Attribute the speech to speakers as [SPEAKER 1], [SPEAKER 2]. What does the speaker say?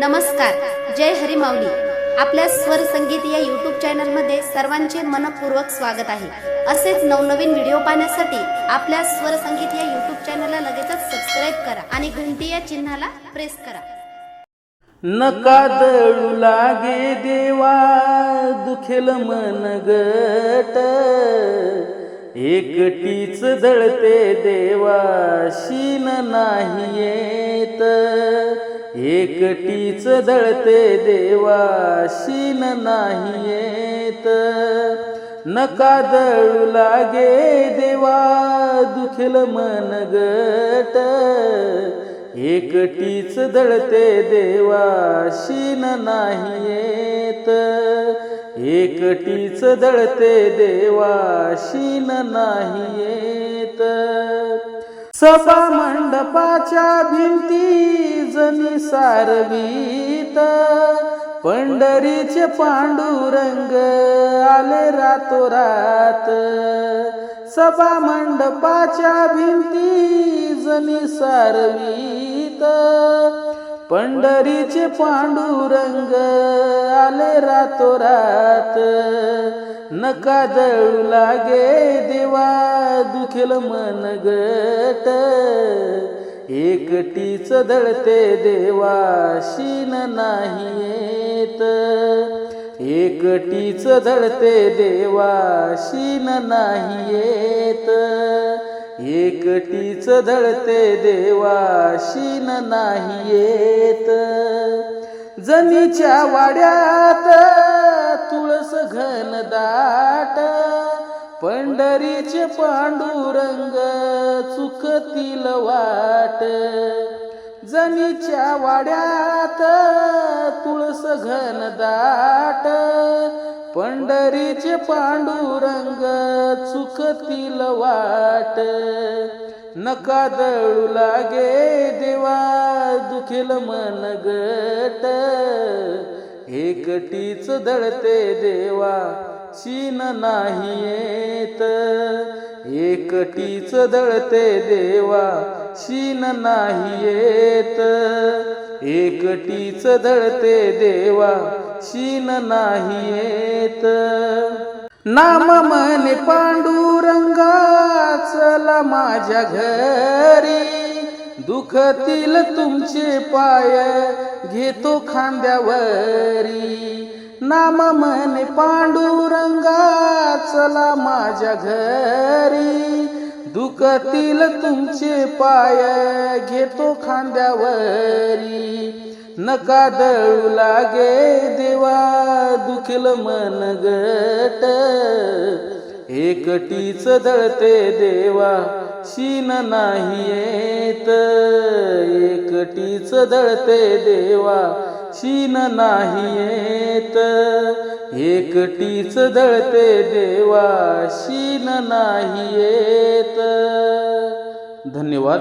[SPEAKER 1] नमस्कार जय हरी माऊली आपल्या स्वर संगीत या युट्यूब चॅनलमध्ये सर्वांचे मनपूर्वक स्वागत आहे. असेच नवनवीन व्हिडिओ पाहण्यासाठी आपल्या स्वर संगीत या युट्यूब चॅनलला लगेचच सबस्क्राईब करा आणि घंटी या चिन्हाला प्रेस करा.
[SPEAKER 2] नका दळू लागे देवा दुखेल मन गट. एकटीच दळते देवा शीन नाही येत. एकटीच दळते देवा शीन नाही येत. नका दळू लागे देवा दुखेल मन गट. एकटीच दळते देवा शीन नाही येत. एकटीच दळते देवा शीन नाही येत. सभा मंडपाच्या भिंती सारवीत पंढरीचे पांडुरंग आले रातोरात. सभा मंडपाच्या भिंती जनी सारवीत. पंढरीचे पांडुरंग आले रातोरात. नका दळू लागे देवा दुखेल मन गट. एकटीच दळते देवा शीन नाही येत. एकटीच दळते देवा शीन नाही येत. एकटीच दळते देवा शीन नाही येत. जनीच्या वाड्यात तुळस घन दाट पंढरीचे पांडुरंग चुकतील वा वाट जमीच्या वाड्यात तुळस घन दाट पंढरीचे पांडुरंग चुकतील वाट. नका दळू लागे देवा दुखेल मन गट. एकटीच दळते देवा शीन नाही येत. एकटीच दळते देवा शीन नाही येत. एकटीच धळते देवा शीन नाही येत. नाम म्हणे पांडुरंगा चला माझ्या घरी. दुखतील तुमचे पाय घेतो खांद्यावरी. नाम म्हणे पांडुरंगा चला माझ्या घरी. दुखतील तुमचे पाय घेतो खांद्यावरी. नका दळू लागे देवा दुखील मन गट. एकटीच दळते देवा शीन नाही येत. एकटीच दळते देवा शीन नाही येत. एकटीच दळते देवा शीन नाही येत. धन्यवाद.